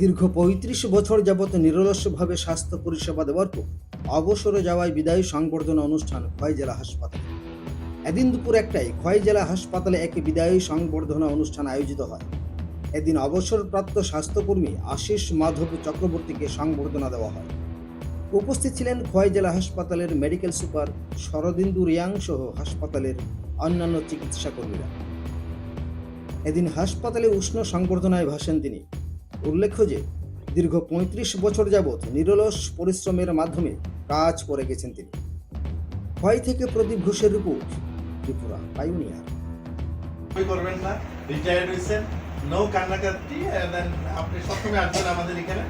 দীর্ঘ পঁয়ত্রিশ বছর যাবৎ নিরলসভাবে স্বাস্থ্য পরিষেবা দেওয়ার পর অবসরে যাওয়ায় বিদায়ী সংবর্ধনা অনুষ্ঠান খোয়াই জেলা হাসপাতাল। এদিন দুপুর একটাই খোয়াই জেলা হাসপাতালে এক বিদায়ী সংবর্ধনা অনুষ্ঠান আয়োজিত হয়। এদিন অবসরপ্রাপ্ত স্বাস্থ্যকর্মী আশিস মাধব চক্রবর্তীকে সংবর্ধনা দেওয়া হয়। উপস্থিত ছিলেন খোয়াই জেলা হাসপাতালের মেডিকেল সুপার শরদিন্দু রিয়াং সহ হাসপাতালের অন্যান্য চিকিৎসা কর্মীরা এদিন হাসপাতালে উষ্ণ সংবর্ধনায় ভাসেন তিনি। উল্লেখ্য যে, দীর্ঘ পঁয়ত্রিশ বছর যাবৎ নিরলস পরিশ্রমের মাধ্যমে কাজ করে গেছেন তিনি। ক্ষয় থেকে প্রদীপ ঘোষের রিপোর্ট, ত্রিপুরা পাইওনিয়ার। কিছুই করবেন না রিটায়ার্ড হয়েছেন নো কান্নাকাটি then আপনি সবসময় আসবেন আমাদের এখানে।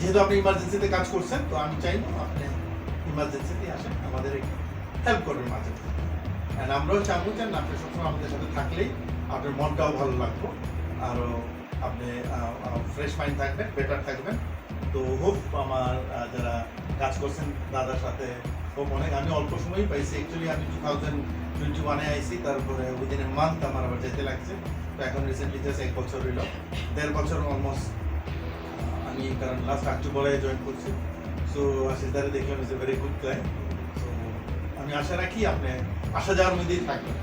যেহেতু আপনি ইমার্জেন্সিতে কাজ করছেন, তো আমি চাইব আপনি ইমার্জেন্সিতে আসেন, আমাদের হেল্প করবেন মাঝে অ্যান্ড আমরাও চাবো যে আপনি সবসময় আমাদের সাথে থাকলেই আপনার মনটাও ভালো লাগবে। আরও আপনি ফ্রেশ মাইন্ড থাকবেন বেটার থাকবেন। তো হোপ আমার যারা কাজ করছেন দাদার সাথে হোপ অনেক। আমি অল্প সময়ই পাইছি। অ্যাকচুয়ালি আমি টু থাউজেন্ড টোয়েন্টি ওয়ানে আইসি তারপরে উইদিন এ মান্থ আমার আবার যেতে লাগছে। তো এখন রিসেন্টলি জাস্ট এক বছর হইল। দেড় বছর অলমোস্ট আমি কারণ লাস্ট অক্টোবরে জয়েন করছি। সো আশিস দারে দেখলাম is a very good guy so আমি আশা রাখি আপনি আসা যাওয়ার মধ্যেই থাকবেন।